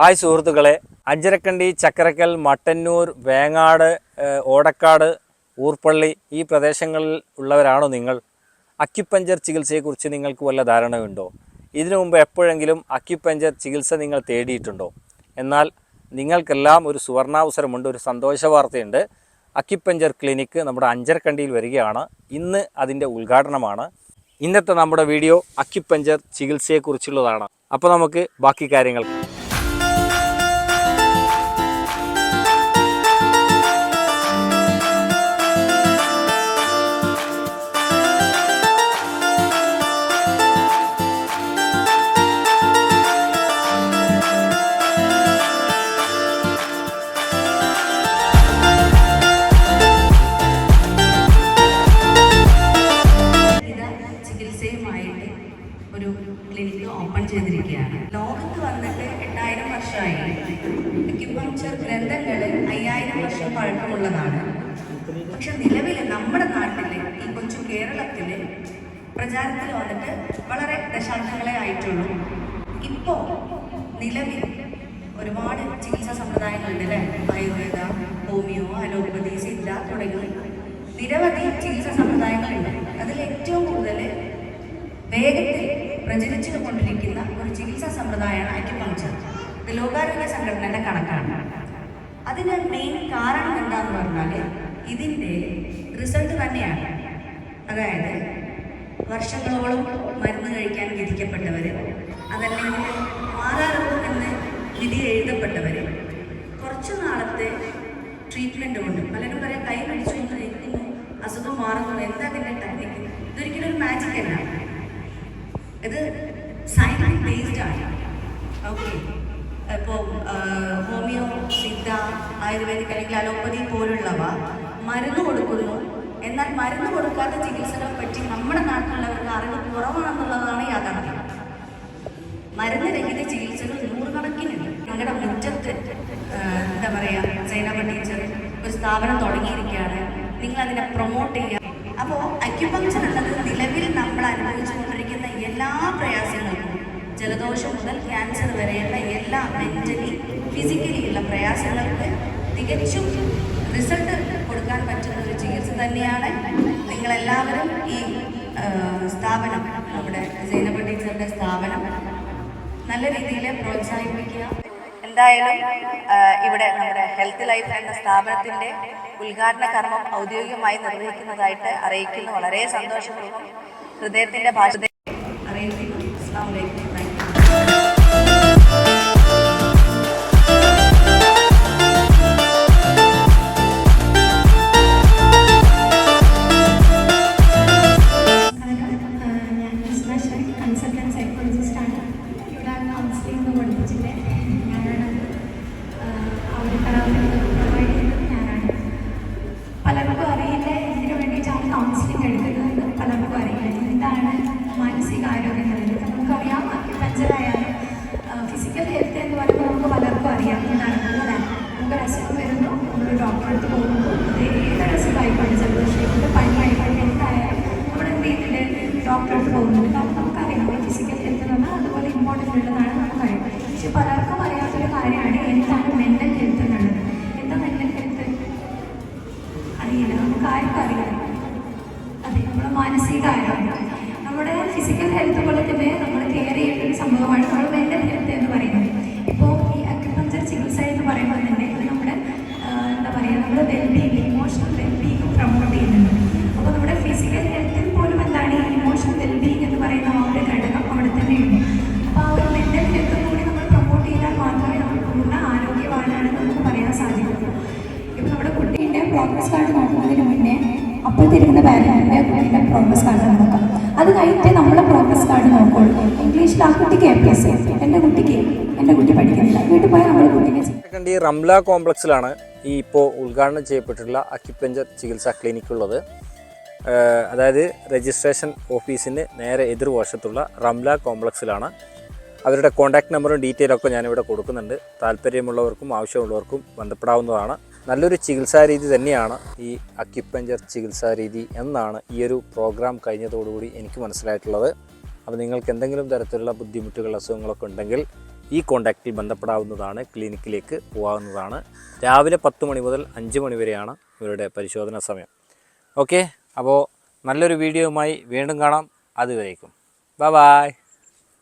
Hi സുഹൃത്തുക്കളെ. അഞ്ചരക്കണ്ടി ചക്കരക്കൽ മട്ടന്നൂർ വേങ്ങാട് ഓടക്കാട് ഊർപ്പള്ളി ഈ പ്രദേശങ്ങളിൽ ഉള്ളവരാണോ നിങ്ങൾ? അക്യുപഞ്ചർ ചികിത്സയെക്കുറിച്ച് നിങ്ങൾക്ക് വല്ല ധാരണയുണ്ടോ? ഇതിനു മുമ്പ് എപ്പോഴെങ്കിലും അക്യുപഞ്ചർ ചികിത്സ നിങ്ങൾ തേടിയിട്ടുണ്ടോ? എന്നാൽ നിങ്ങൾക്കെല്ലാം ഒരു സുവർണാവസരമുണ്ട് ഒരു സന്തോഷ വാർത്തയുണ്ട് അക്യുപഞ്ചർ ക്ലിനിക്ക് നമ്മുടെ അഞ്ചരക്കണ്ടിയിൽ വരികയാണ്. ഇന്ന് അതിന്റെ ഉദ്ഘാടനമാണ്. ഇന്നത്തെ നമ്മുടെ വീഡിയോ അക്യുപഞ്ചർ ചികിത്സയെക്കുറിച്ചുള്ളതാണ്. അപ്പോൾ നമുക്ക് ബാക്കി കാര്യങ്ങൾ ലോകത്ത് വന്നിട്ട് എട്ടായിരം വർഷമായി. അക്യുപങ്ചർ ഗ്രന്ഥങ്ങൾ അയ്യായിരം വർഷം പഴക്കമുള്ളതാണ്. പക്ഷെ നിലവിൽ നമ്മുടെ നാട്ടിൽ ഈ കൊച്ചു കേരളത്തിൽ പ്രചാരത്തിൽ വന്നിട്ട് വളരെ ദശാബ്ദങ്ങളെ ആയിട്ടുള്ളൂ. ഇപ്പോ നിലവിൽ ഒരുപാട് ചികിത്സാ സമ്പ്രദായങ്ങളുണ്ട് അല്ലേ? ആയുർവേദ ഹോമിയോ അലോപ്പതി സിദ്ധ തുടങ്ങി നിരവധി ചികിത്സാ സമ്പ്രദായങ്ങളുണ്ട്. അതിൽ ഏറ്റവും കൂടുതൽ വേഗത്തിൽ പ്രചരിച്ചു കൊണ്ടിരിക്കുന്ന ഒരു ചികിത്സാ സമ്പ്രദായമാണ് അക്യുപങ്ചർ ഇത് ലോകാരോഗ്യ സംഘടനയുടെ കണക്കാണ്. അതിന് മെയിൻ കാരണം എന്താന്ന് പറഞ്ഞാൽ ഇതിന്റെ റിസൾട്ട് തന്നെയാണ്. അതായത് വർഷങ്ങളോളം മരുന്ന് കഴിക്കാൻ വിധിക്കപ്പെട്ടവർ അതല്ലെങ്കിൽ മാറാറുണ്ട് എന്ന് വിധി എഴുതപ്പെട്ടവർ കുറച്ച് നാളത്തെ ട്രീറ്റ്മെന്റ് കൊണ്ട് പലരും പറയാം കൈ കഴിച്ചു കൊണ്ട് അസുഖം മാറുന്നു എന്താ അതിന്റെ ടെക്നിക്ക് ഇതൊരിക്കലും ഒരു മാജിക് അല്ല. ഇത് സയൻസ് ബേസ്ഡ് ആണ് ഓക്കെ ഇപ്പോൾ ഹോമിയോ സിദ്ധ ആയുർവേദിക് അല്ലെങ്കിൽ അലോപ്പതി പോലുള്ളവ മരുന്ന് കൊടുക്കുന്നു. എന്നാൽ മരുന്ന് കൊടുക്കാത്ത ചികിത്സകളെ പറ്റി നമ്മുടെ നാട്ടിലുള്ളവർക്ക് അറിവ് കുറവാണെന്നുള്ളതാണ് യാഥാർത്ഥ്യം. മരുന്ന് രഹിത ചികിത്സകൾ നൂറുകണക്കിനുണ്ട് ഞങ്ങളുടെ മുറ്റത്ത് എന്താ പറയുക സൈനബ ടീച്ചർ ഒരു സ്ഥാപനം തുടങ്ങിയിരിക്കുകയാണ്. നിങ്ങൾ അതിനെ പ്രൊമോട്ട് ചെയ്യുക. അപ്പോൾ അക്യുപങ്ചർ എന്നത് നിലവിൽ നമ്മൾ അനുഭവിച്ചുകൊണ്ടിരിക്കുന്ന എല്ലാ പ്രയാസങ്ങൾക്കും ജലദോഷം മുതൽ ക്യാൻസർ വരെയുള്ള എല്ലാ മെന്റലി ഫിസിക്കലി ഉള്ള പ്രയാസങ്ങൾക്ക് തികച്ചും റിസൾട്ട് കൊടുക്കാൻ പറ്റുന്ന ഒരു ചികിത്സ തന്നെയാണ് നിങ്ങളെല്ലാവരും ഈ സ്ഥാപനം നമ്മുടെ സൈനബ ടീച്ചറുടെ സ്ഥാപനം നല്ല രീതിയിൽ പ്രോത്സാഹിപ്പിക്കുക. എന്തായാലും ഇവിടെ നമ്മുടെ ഹെൽത്ത് ലൈഫ് എന്ന സ്ഥാപനത്തിന്റെ ഉദ്ഘാടന കർമ്മം ഔദ്യോഗികമായി നിർവഹിക്കുന്നതായിട്ട് അറിയിക്കുന്നു. വളരെ സന്തോഷപൂർവം. ഹൃദയത്തിന്റെ ഭാഷ അറിയിക്കുന്നു അസ്സാം വലൈക്കും. അസുഖമായിക്കോട്ടെ ജലദോഷമായിക്കോട്ടെ പനിയായിക്കോട്ടെ എന്തായാലും നമ്മൾ എന്ത് ചെയ്യുന്നുണ്ട് ഡോക്ടറെ അടുത്ത് പോകുന്നുണ്ട് കാരണം നമുക്കറിയാം നമ്മുടെ ഫിസിക്കൽ ഹെൽത്ത് എന്ന് പറഞ്ഞാൽ അതുപോലെ ഇമ്പോർട്ടന്റ് ഉള്ളതാണ് നമുക്കറിയാം പക്ഷെ പലർക്കും അറിയാത്തൊരു കാര്യമാണ് എന്താണ് മെന്റൽ ഹെൽത്ത് എന്നുള്ളത് എന്താ മെന്റൽ ഹെൽത്ത് അറിയില്ല നമുക്ക് ആർക്കും അറിയാം അതെ നമ്മുടെ മാനസികാരോഗ്യം നമ്മുടെ ഫിസിക്കൽ ഹെൽത്ത് പോലെ വെൽബീങ് ഇമോഷണൽ വെൽബീങ് പ്രൊമോട്ട് ചെയ്യുന്നുണ്ട്. അപ്പോൾ നമ്മുടെ ഫിസിക്കൽ ഹെൽത്തിൽ പോലും എന്താണ് ഇമോഷണൽ വെൽബീങ് എന്ന് പറയുന്ന ആ ഒരു ഘടകം അവിടെ തന്നെയുണ്ട്. അപ്പോൾ ആ ഒരു മെന്റൽ ഹെൽത്ത് കൂടി നമ്മൾ പ്രൊമോട്ട് ചെയ്താൽ മാത്രമേ നമ്മൾ പൂർണ ആരോഗ്യവാനാണെന്ന് നമുക്ക് പറയാൻ സാധിക്കുള്ളൂ ഇപ്പോൾ നമ്മുടെ കുട്ടീന്റെ പ്രോഗ്രസ് കാർഡ് നോക്കുന്നതിന് മുന്നേ അപ്പോഴത്തിരിക്കുന്ന പാരന്റിന്റെ കുട്ടീന്റെ പ്രോഗ്രസ് കാർഡ് നോക്കാം. അത് കഴിഞ്ഞിട്ട് നമ്മൾ പ്രോഗ്രസ് കാർഡ് നോക്കുള്ളൂ. ഇംഗ്ലീഷിൽ ആ കുട്ടിക്ക് എ പ്ലസ് എന്റെ കുട്ടിക്ക് എന്റെ കുട്ടി പഠിക്കുന്നില്ല. വീട്ടിൽ പോയാൽ നമ്മുടെ കുട്ടിക്ക് റംല കോംപ്ലക്സിലാണ് ഈ ഇപ്പോൾ ഉദ്ഘാടനം ചെയ്യപ്പെട്ടിട്ടുള്ള അക്യുപഞ്ചർ ചികിത്സാ ക്ലിനിക്കുള്ളത്. അതായത് രജിസ്ട്രേഷൻ ഓഫീസിന് നേരെ എതിർവശത്തുള്ള റംല കോംപ്ലക്സിലാണ്. അവരുടെ കോൺടാക്ട് നമ്പറും ഡീറ്റെയിലും ഒക്കെ ഞാനിവിടെ കൊടുക്കുന്നുണ്ട്. താല്പര്യമുള്ളവർക്കും ആവശ്യമുള്ളവർക്കും ബന്ധപ്പെടാവുന്നതാണ്. നല്ലൊരു ചികിത്സാ രീതി തന്നെയാണ് ഈ അക്യുപഞ്ചർ ചികിത്സാ രീതി എന്നാണ് ഈ ഒരു പ്രോഗ്രാം കഴിഞ്ഞതോടുകൂടി എനിക്ക് മനസ്സിലായിട്ടുള്ളത്. അപ്പോൾ നിങ്ങൾക്ക് എന്തെങ്കിലും തരത്തിലുള്ള ബുദ്ധിമുട്ടുകൾ അസുഖങ്ങളൊക്കെ ഉണ്ടെങ്കിൽ ഈ കോണ്ടാക്റ്റിൽ ബന്ധപ്പെടാവുന്നതാണ് ക്ലിനിക്കിലേക്ക് പോകാവുന്നതാണ്. രാവിലെ പത്ത് മണി മുതൽ അഞ്ച് മണി വരെയാണ് ഇവരുടെ പരിശോധന സമയം. ഓക്കെ അപ്പോൾ നല്ലൊരു വീഡിയോയുമായി വീണ്ടും കാണാം. അതുവരേക്കും. Bye bye